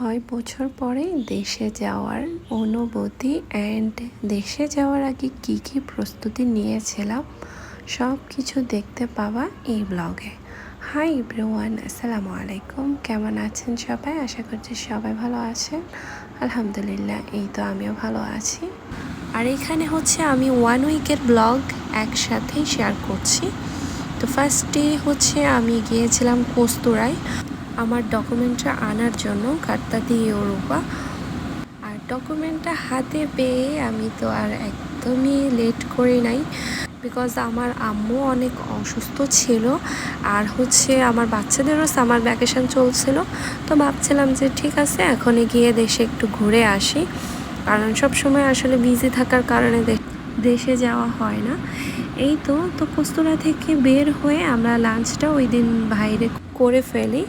ছয় বছর পরে দেশে যাওয়ার অনুভূতি অ্যান্ড দেশে যাওয়ার আগে কি কি প্রস্তুতি নিয়েছিলাম সব কিছু দেখতে পাবা এই ব্লগে। হাই এভরিওয়ান আসসালামু আলাইকুম। কেমন আছেন সবাই? আশা করছি সবাই ভালো আছেন। আলহামদুলিল্লাহ, এই তো আমিও ভালো আছি। আর এখানে হচ্ছে আমি ওয়ান উইকের ব্লগ একসাথেই শেয়ার করছি। তো ফার্স্টে হচ্ছে আমি গিয়েছিলাম কস্তুরায়। আমার ডকুমেন্টটা আনার জন্য কাটতাতি ইউরোপা আর ডকুমেন্টটা হাতে পেয়ে আমি তো আর একদমই লেট করি নাই। বিকজ আমার আম্মু অনেক অসুস্থ ছিল। আর হচ্ছে আমার বাচ্চাদেরও সামার ভ্যাকেশন চলছিল। তো ভাবছিলাম যে ঠিক আছে, এখনই গিয়ে দেশে একটু ঘুরে আসি। কারণ সব সময় আসলে বিজি থাকার কারণে দেশে যাওয়া হয় না। এই তো তো কস্তুরা থেকে বের হয়ে আমরা লাঞ্চটা ওই দিন বাইরে করে ফেলি।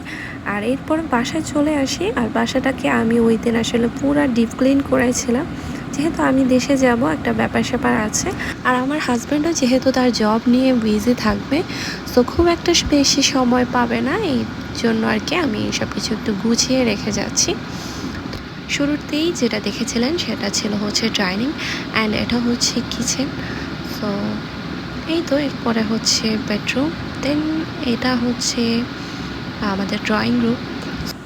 আর এরপর বাসায় চলে আসি। আর বাসাটাকে আমি ওই দিন আসলে পুরো ডিপ ক্লিন করেছিলাম যেহেতু আমি দেশে যাব, একটা ব্যাপার স্যাপার আছে। আর আমার হাজব্যান্ডও যেহেতু তার জব নিয়ে বিজি থাকবে তো খুব একটা বেশি সময় পাবে না। এই জন্য আর কি আমি সব কিছু একটু গুছিয়ে রেখে যাচ্ছি। শুরুতেই যেটা দেখেছিলেন, সেটা ছিল হচ্ছে ডাইনিং অ্যান্ড এটা হচ্ছে কিচেন সো এই তো, এরপরে হচ্ছে বেডরুম দেন এটা হচ্ছে আমাদের ড্রয়িং রুম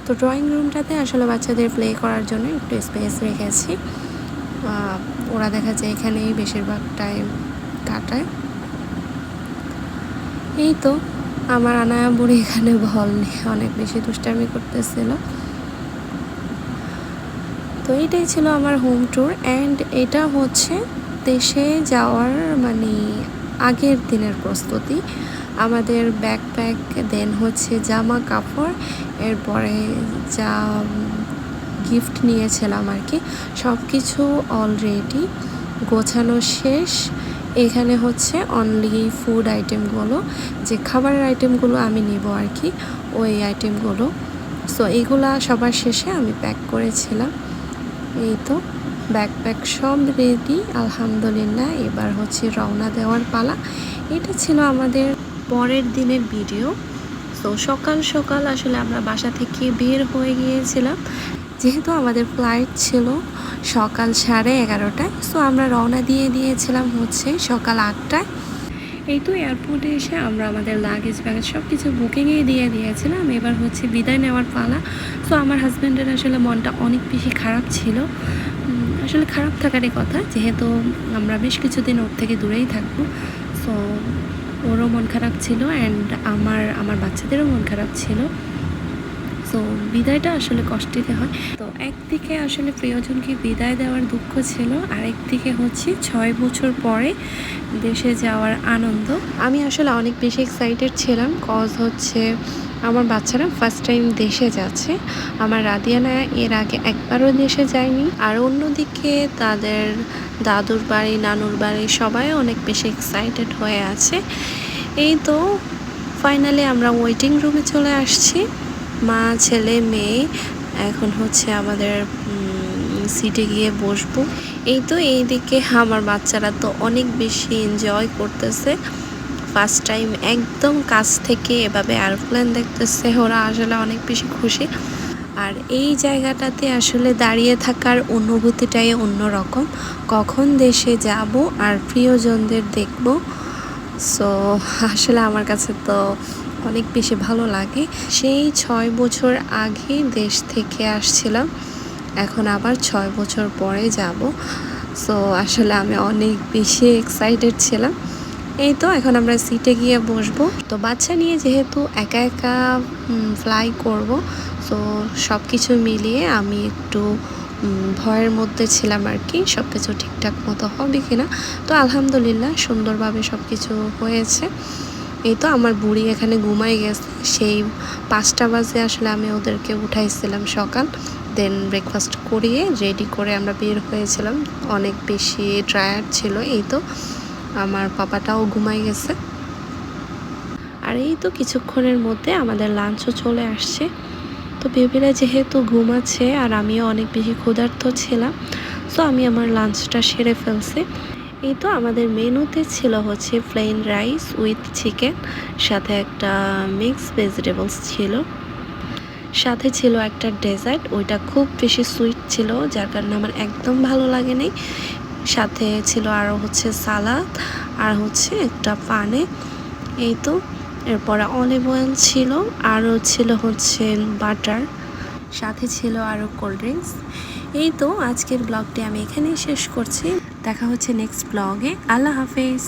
তো ড্রয়িং রুমটাতে আসলে বাচ্চাদের প্লে করার জন্য একটু স্পেস রেখেছি। ওরা দেখা যায় এখানেই বেশিরভাগ টাইম কাটায়। এই তো, আমার আনায়া বুড়ি এখানে বল নিয়ে অনেক বেশি দুষ্টামি করতেছিল। তো এইটাই ছিল আমার হোম ট্যুর অ্যান্ড এটা হচ্ছে দেশে যাওয়ার মানে আগের দিনের প্রস্তুতি। আমাদের ব্যাকপ্যাক দেন হচ্ছে জামা কাপড়, এরপরে যা গিফট নিয়েছিলাম আর কি সব কিছু অলরেডি গোছানো শেষ। এখানে হচ্ছে অনলি ফুড আইটেমগুলো যে খাবারের আইটেমগুলো আমি নেব আর কি ওই আইটেমগুলো সো এগুলা সবার শেষে আমি প্যাক করেছিলাম। এই তো ব্যাকপ্যাক সব রেডি আলহামদুলিল্লাহ। এবার হচ্ছে রওনা দেওয়ার পালা। এটা ছিল আমাদের পরের দিনের ভিডিও। তো সকাল সকাল আসলে আমরা বাসা থেকে বের হয়ে গিয়েছিলাম। যেহেতু আমাদের ফ্লাইট ছিল সকাল সাড়ে এগারোটায় সো আমরা রওনা দিয়ে দিয়েছিলাম হচ্ছে সকাল আটটায়। এই তো এয়ারপোর্টে এসে আমরা আমাদের লাগেজ ব্যাগেজ সব কিছু বুকিংয়ে দিয়ে দিয়েছিলাম। এবার হচ্ছে বিদায় নেওয়ার পালা। সো আমার হাজব্যান্ডের আসলে মনটা অনেক বেশি খারাপ ছিল। আসলে খারাপ থাকারই কথা, যেহেতু আমরা বেশ কিছুদিন ওর থেকে দূরেই থাকব। সো ওরও মন খারাপ ছিল অ্যান্ড আমার আমার বাচ্চাদেরও মন খারাপ ছিল। তো বিদায়টা আসলে কষ্টিতে হয়। তো একদিকে আসলে প্রিয়জনকে বিদায় দেওয়ার দুঃখ ছিল আর একদিকে হচ্ছে ছয় বছর পরে দেশে যাওয়ার আনন্দ। আমি আসলে অনেক বেশি এক্সাইটেড ছিলাম কজ হচ্ছে আমার বাচ্চারা ফার্স্ট টাইম দেশে যাচ্ছে। আমার রাদিয়ানা এর আগে একবারও দেশে যায়নি। আর অন্যদিকে তাদের দাদুর বাড়ি, নানুর বাড়ি সবাই অনেক বেশি এক্সাইটেড হয়ে আছে। এই তো ফাইনালি আমরা ওয়েটিং রুমে চলে আসছি। মা, ছেলে, মেয়ে এখন হচ্ছে আমাদের সিটে গিয়ে বসবো। এই তো এইদিকে আমার বাচ্চারা তো অনেক বেশি এনজয় করতেছে। ফার্স্ট টাইম একদম কাছ থেকে এভাবে এয়ারপ্লেন দেখতেছে, ওরা আসলে অনেক বেশি খুশি। আর এই জায়গাটাতে আসলে দাঁড়িয়ে থাকার অনুভূতিটাই অন্যরকম। কখন দেশে যাব আর প্রিয়জনদের দেখব? সো আসলে আমার কাছে তো অনেক বেশি ভালো লাগে। সেই ছয় বছর আগে দেশ থেকে আসছিলাম। এখন আবার ছয় বছর পরে যাব। সো আসলে আমি অনেক বেশি এক্সাইটেড ছিলাম। এই তো, এখন আমরা সিটে গিয়ে বসবো। তো বাচ্চা নিয়ে যেহেতু একা একা ফ্লাই করব সো সব কিছু মিলিয়ে আমি একটু ভয়ের মধ্যে ছিলাম আর কি। সব কিছু ঠিকঠাক মতো হবে কিনা? তো আলহামদুলিল্লাহ, সুন্দরভাবে সব কিছু হয়েছে। এই তো আমার বুড়ি এখানে ঘুমাই গেছে। সেই পাঁচটা বাজে আসলে আমি ওদেরকে উঠাইছিলাম সকাল। দেন ব্রেকফাস্ট করিয়ে রেডি করে আমরা বের হয়েছিলাম। অনেক বেশি টায়ার্ড ছিল। এই তো আমার পাপাটাও ঘুমাই গেছে। আর এই তো কিছুক্ষণের মধ্যে আমাদের লাঞ্চও চলে আসছে। তো বেবিরা যেহেতু ঘুমাচ্ছে আর আমিও অনেক বেশি ক্ষুধার্ত ছিলাম, তো আমি আমার লাঞ্চটা সেরে ফেলছি। এই তো আমাদের মেনুতে ছিল হচ্ছে প্লেন রাইস উইথ চিকেন সাথে একটা মিক্স ভেজিটেবলস ছিল। সাথে ছিল একটা ডেজার্ট ওইটা খুব বেশি সুইট ছিল, যার কারণে আমার একদম ভালো লাগেনি। সাথে ছিল আরও হচ্ছে সালাদ আর হচ্ছে একটা পানে। এই তো, এরপরে অলিভ অয়েল ছিল আরও ছিল হচ্ছে বাটার সাথে ছিল আরও কোল্ড ড্রিঙ্কস এই তো, আজকের ব্লগটি আমি এখানেই শেষ করছি। দেখা হচ্ছে নেক্সট ব্লগে আল্লাহ হাফেজ।